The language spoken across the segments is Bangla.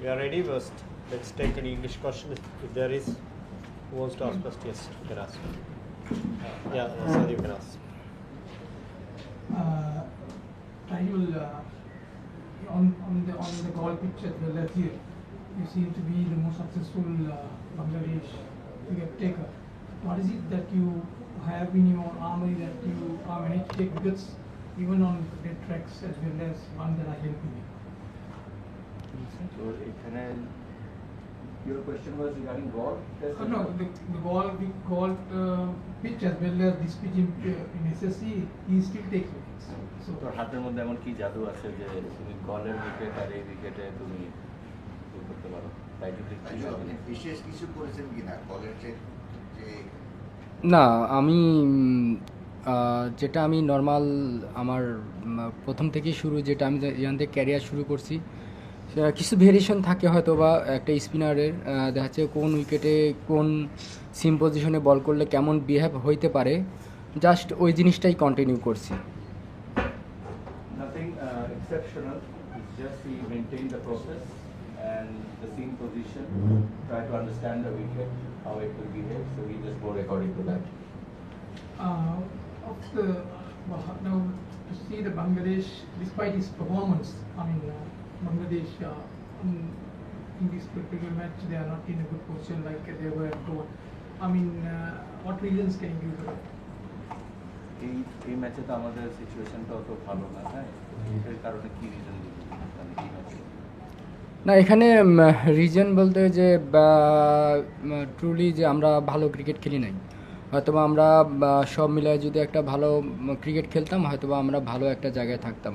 We are ready first. Let's take an English question if, there is. Who wants to ask first? Yes, you can ask. Uh, yeah, sir, you can ask. uh, Tahirul, uh, on, on the on the goal as well as here, you seem to be the most successful uh, Bangladesh wicket taker. What is it that you have in your armory that you are managed to take wickets even on dead tracks as well as one that are helping you? So এখানে your question was regarding ball test Uh, no, the, the goal the goal uh, pitch as well as this pitch in, uh, in SSC, he still takes wickets. So তোর হাতের মধ্যে এমন কি জাদু আছে যে তুমি গলের উইকেট আর এই উইকেটে তুমি করতে পারো? তাই যদি আচ্ছা, আপনি বিশেষ কিছু করেছেন কিনা কলেজের যে না আমি যেটা আমি নর্মাল আমার প্রথম থেকেই শুরু যেটা আমি যেখান থেকে ক্যারিয়ার শুরু করছি কিছু ভেরিয়েশন থাকে হয়তো বা একটা স্পিনারের দেখা যাচ্ছে কোন উইকেটে কোন সিম পজিশনে বল করলে কেমন বিহেভ হইতে পারে জাস্ট ওই জিনিসটাই কন্টিনিউ করছি। Bangladesh uh, in, in this particular match they are not in a good position like they were told. I mean, uh, what reasons can you give? এই এই ম্যাচে তো আমাদের সিচুয়েশনটা অত ভালো না হ্যাঁ কারণে কি রিজন মানে না এখানে রিজন বলতে যে ট্রুলি যে আমরা ভালো ক্রিকেট খেলি নাই। হয়তোবা আমরা সব মিলে যদি একটা ভালো ক্রিকেট খেলতাম হয়তোবা আমরা ভালো একটা জায়গায় থাকতাম।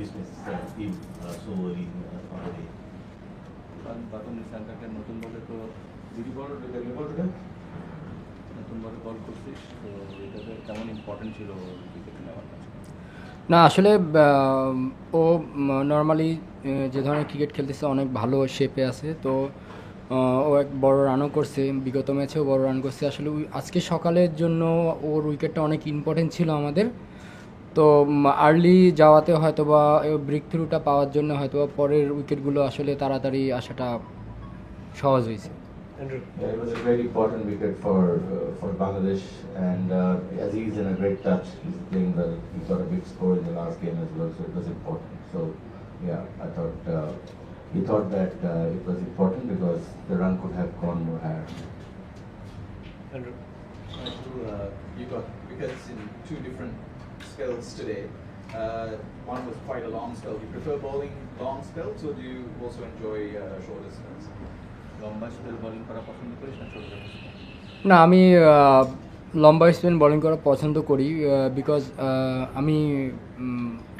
dismiss him so early on the day? কারণ বাতন নিশাঙ্কাকে নতুন বলে তো দুটি বল ডেলিভারি বল নতুন বলে বল করছিস তো এটাতে কেমন ইম্পর্টেন্ট ছিল ক্রিকেট নেওয়ার না আসলে ও নর্মালি যে ধরনের ক্রিকেট খেলতেছে অনেক ভালো শেপে আছে তো ও এক বড় রানও করছে বিগত ম্যাচেও বড় রান করছে। আসলে উই- আজকে সকালের জন্য ওর উইকেটটা অনেক ইম্পর্টেন্ট ছিল আমাদের। তো আর্লি যাওয়াতে হয়তো বা ব্রিক থ্রুটা পাওয়ার জন্য হয়তো বা পরের উইকেটগুলো আসলে তাড়াতাড়ি আসাটা সহজ হয়েছে। Andrew, uh, you got wickets in two different spells today. Uh, one was quite a long spell. Do you prefer bowling long spells, or do you also enjoy uh, shorter spells? লম্বা স্পেল বোলিং করা পছন্দ করিস না ছোট না আমি লম্বা স্পিন বোলিং করা পছন্দ করি বিকজ আমি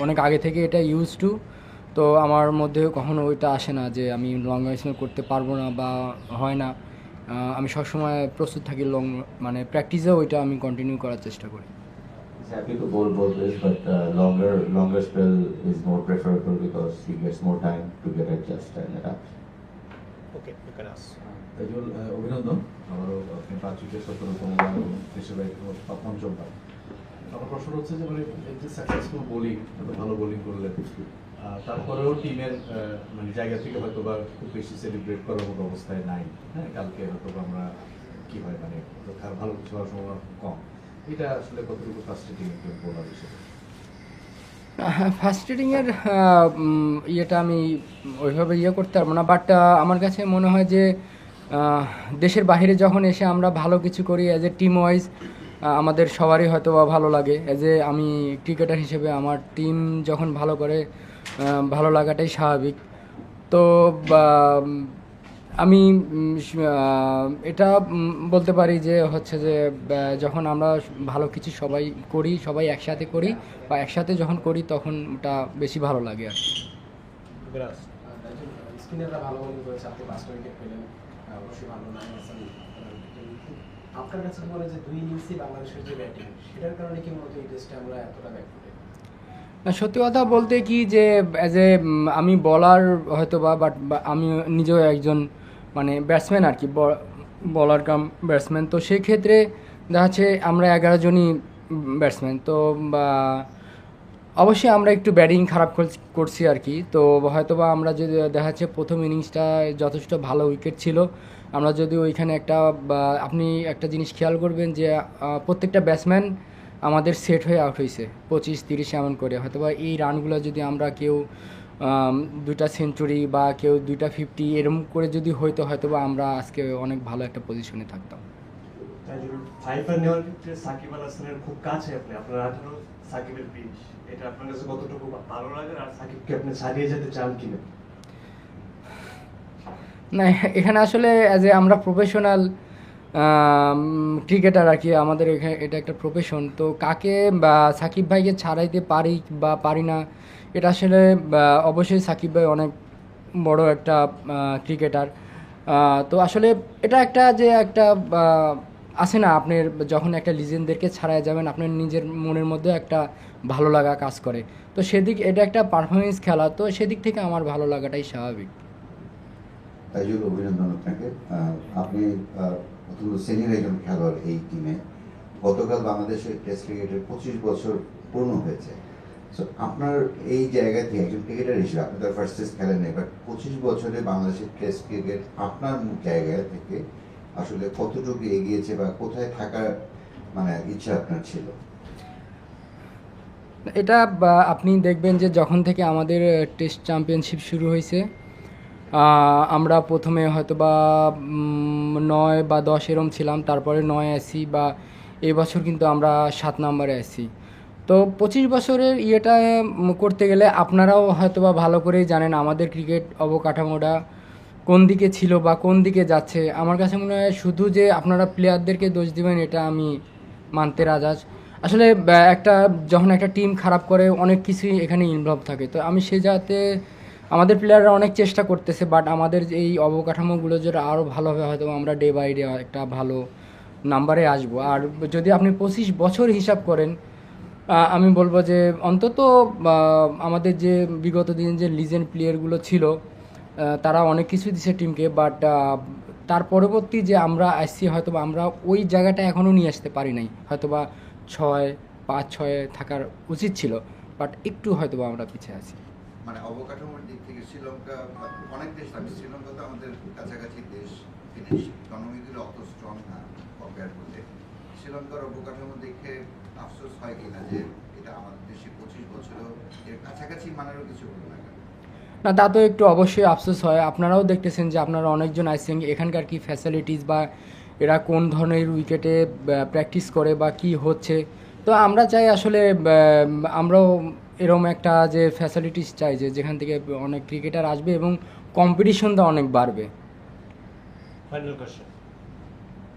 অনেক আগে থেকে এটা ইউজ টু তো আমার মধ্যে কখনো ওইটা আসে না যে আমি লং স্পিন করতে পারব না বা হয় না আমি সবসময় প্রস্তুত থাকি লং মানে প্র্যাকটিসেও ওইটা আমি কন্টিনিউ করার চেষ্টা করি happy to bowl both ways, but uh, longer longer spell is more preferable because he gets more time to get adjust and adapt. Okay, you can ask. Taijul অভিনন্দন আমারও আপনি পাঁচ উইকেট সতেরোতম হিসেবে পঞ্চম আমার প্রশ্ন হচ্ছে যে মানে যে সাকসেসফুল বোলিং এত ভালো বোলিং করলেন তারপরেও টিমের মানে জায়গা থেকে হয়তো বা খুব বেশি সেলিব্রেট করার মতো অবস্থায় নাই হ্যাঁ কালকে হয়তো বা আমরা কি হয় মানে তো ভালো কিছু হওয়ার সম্ভাবনা কম এটা আসলে কতটুকু রিডিংয়ের ইয়েটা আমি ওইভাবে ইয়ে করতে পারব না বাট আমার কাছে মনে হয় যে দেশের বাইরে যখন এসে আমরা ভালো কিছু করি অ্যাজ এ টিম ওয়াইজ আমাদের সবারই হয়তো ভালো লাগে। অ্যাজ এ আমি ক্রিকেটার হিসেবে আমার টিম যখন ভালো করে ভালো লাগাটাই স্বাভাবিক। তো আমি এটা বলতে পারি যে হচ্ছে যে যখন আমরা ভালো কিছু সবাই করি সবাই একসাথে করি বা একসাথে যখন করি তখন ওটা বেশি ভালো লাগে আর কি। আপনার কাছে মনে যে দুই বাংলাদেশের যে ব্যাটিং সেটার কারণে মূলত এই টেস্টে আমরা এতটা ব্যাকফুটে সত্যি কথা বলতে কি যে অ্যাজ এ আমি বলার হয়তো বা বাট আমি নিজেও একজন মানে ব্যাটসম্যান আর কি বলার কাম ব্যাটসম্যান তো সেক্ষেত্রে দেখা যাচ্ছে আমরা এগারো জনই ব্যাটসম্যান তো বা, অবশ্যই আমরা একটু ব্যাটিং খারাপ করছি- আর কি। তো হয়তো বা আমরা যদি দেখা যাচ্ছে প্রথম ইনিংসটা যথেষ্ট ভালো উইকেট ছিল। আমরা যদি ওইখানে একটা আপনি একটা জিনিস খেয়াল করবেন যে প্রত্যেকটা ব্যাটসম্যান আমাদের সেট হয়ে আউট হয়েছে পঁচিশ, তিরিশ এমন করে। হয়তো বা এই রানগুলো যদি আমরা কেউ দুইটা সেঞ্চুরি বা কেউ দুইটা ফিফটি এরকম করে যদি হইতো হয়তো বা আমরা আজকে অনেক ভালো একটা পজিশনে থাকতাম। তাইজুল নেওয়ার ক্ষেত্রে সাকিব আল হাসানের খুব কাছে আপনি আপনার আঠারো সাকিবের বিশ এটা আপনার কাছে কতটুকু ভালো লাগে আর সাকিবকে আপনি ছাড়িয়ে যেতে চান কিনা? না এখানে আসলে অ্যাজ এ আমরা প্রফেশনাল ক্রিকেটার আর কি আমাদের এখানে এটা একটা প্রফেশন তো কাকে বা সাকিব ভাইকে ছাড়াইতে পারি বা পারি না এটা আসলে অবশ্যই সাকিব ভাই অনেক বড় একটা ক্রিকেটার তো আসলে এটা একটা যে একটা আছে না, আপনার যখন একটা লিজেন্ডদেরকে ছাড়াই যাবেন, আপনার নিজের মনের মধ্যে একটা ভালো লাগা কাজ করে। তো সেদিক, এটা একটা পারফরমেন্স খেলা, তো সেদিক থেকে আমার ভালো লাগাটাই স্বাভাবিক। অভিনন্দন আপনাকে। আপনি অত্যন্ত সিনিয়র একজন খেলোয়াড় এই টিমে গতকাল বাংলাদেশের টেস্ট ক্রিকেটের পঁচিশ বছর পূর্ণ হয়েছে। সো আপনার এই জায়গা থেকে একজন ক্রিকেটার হিসেবে আপনি ফার্স্ট টেস্ট খেলেন নাই বাট পঁচিশ বছরে বাংলাদেশের টেস্ট ক্রিকেট আপনার জায়গা থেকে আসলে কতটুকু এগিয়েছে বা কোথায় থাকার মানে ইচ্ছা আপনার ছিল? এটা আপনি দেখবেন যে যখন থেকে আমাদের টেস্ট চ্যাম্পিয়নশিপ শুরু হয়েছে আমরা প্রথমে হয়তো বা নয় বা দশ এরম ছিলাম, তারপরে নয় আসি বা এবছর কিন্তু আমরা সাত নম্বরে আসি। তো পঁচিশ বছরের ইয়েটা করতে গেলে আপনারাও হয়তো বা ভালো করেই জানেন আমাদের ক্রিকেট অবকাঠামোটা কোন দিকে ছিল বা কোন দিকে যাচ্ছে। আমার কাছে মনে হয় শুধু যে আপনারা প্লেয়ারদেরকে দোষ দিবেন, এটা আমি মানতে রাজাজ। আসলে একটা, যখন একটা টিম খারাপ করে, অনেক কিছুই এখানে ইনভলভ থাকে। তো আমি সে যাতে আমাদের প্লেয়াররা অনেক চেষ্টা করতেছে বাট আমাদের এই অবকাঠামোগুলো যেটা আরও ভালো হবে হয়তো আমরা ডে বাই ডে একটা ভালো নাম্বারে আসব। আর যদি আপনি পঁচিশ বছর হিসাব করেন আমি বলব যে অন্তত আমাদের যে বিগত দিন যে লিজেন্ড প্লেয়ারগুলো ছিল তারা অনেক কিছু দিছে টিমকে বাট তার পরবর্তী যে আমরা আসছি হয়তো আমরা ওই জায়গাটা এখনও নিয়ে আসতে পারি নাই। হয়তো বা ছয়, পাঁচ, ছয়ে থাকার উচিত ছিল বাট একটু হয়তো আমরা পিছিয়ে আছি। মানে অবকাঠামোর দিক থেকে শ্রীলঙ্কা, অনেক দেশ থাকে শ্রীলঙ্কা তো আমাদের কাছাকাছি দেশ অত স্ট্রং না কম্পেয়ার শ্রীলঙ্কার অবকাঠামো দেখে আফসোস হয় কিনা যে এটা আমাদের দেশে পঁচিশ বছরও এর কাছাকাছি মানেরও কিছু হলো না না তা তো একটু অবশ্যই আফসোস হয়। আপনারাও দেখতেছেন যে আপনারা অনেকজন আইসেন এখানকার কি ফ্যাসিলিটিস বা এরা কোন ধরনের উইকেটে প্র্যাকটিস করে বা কি হচ্ছে? তো আমরা চাই আসলে আমরাও এরকম একটা যে ফ্যাসিলিটিস চাই যে যেখান থেকে অনেক ক্রিকেটার আসবে এবং কম্পিটিশনটা অনেক বাড়বে। Final question.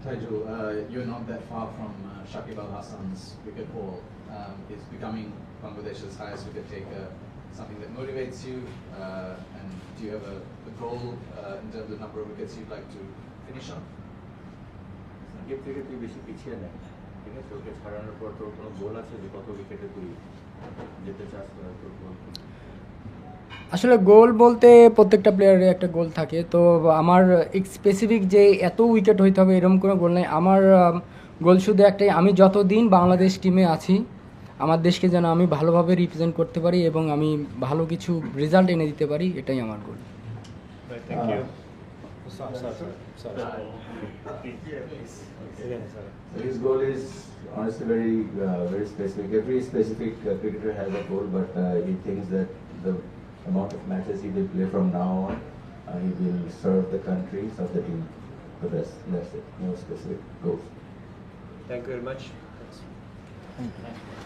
Taiju, uh, you're not that far from uh, Shakib Al Hassan's wicket haul. Um, it's becoming Bangladesh's highest wicket taker, something that motivates you. Uh, and do you have a, a goal uh, in terms of number of wickets you'd like to finish on? Shakib থেকে তুই বেশি পিছিয়ে নেয় ঠিক আছে ওকে ছাড়ানোর পর তোর কোনো গোল আছে যে কত উইকেটে তুই যেতে চাস বা তোর গোল কি? আসলে গোল বলতে প্রত্যেকটা প্লেয়ারের একটা গোল থাকে। তো আমার স্পেসিফিক যে এত উইকেট হইতে হবে এরকম কোনো গোল নেই। আমার গোল শুধু একটাই আমি যতদিন বাংলাদেশ টিমে আছি আমার দেশকে যেন আমি ভালোভাবে রিপ্রেজেন্ট করতে পারি এবং আমি ভালো কিছু রেজাল্ট এনে দিতে পারি এটাই আমার গোল amount of matches he will play from now on, uh, he will serve the country, serve the team the best. That's it. No specific goals. Thank you very much. Thanks.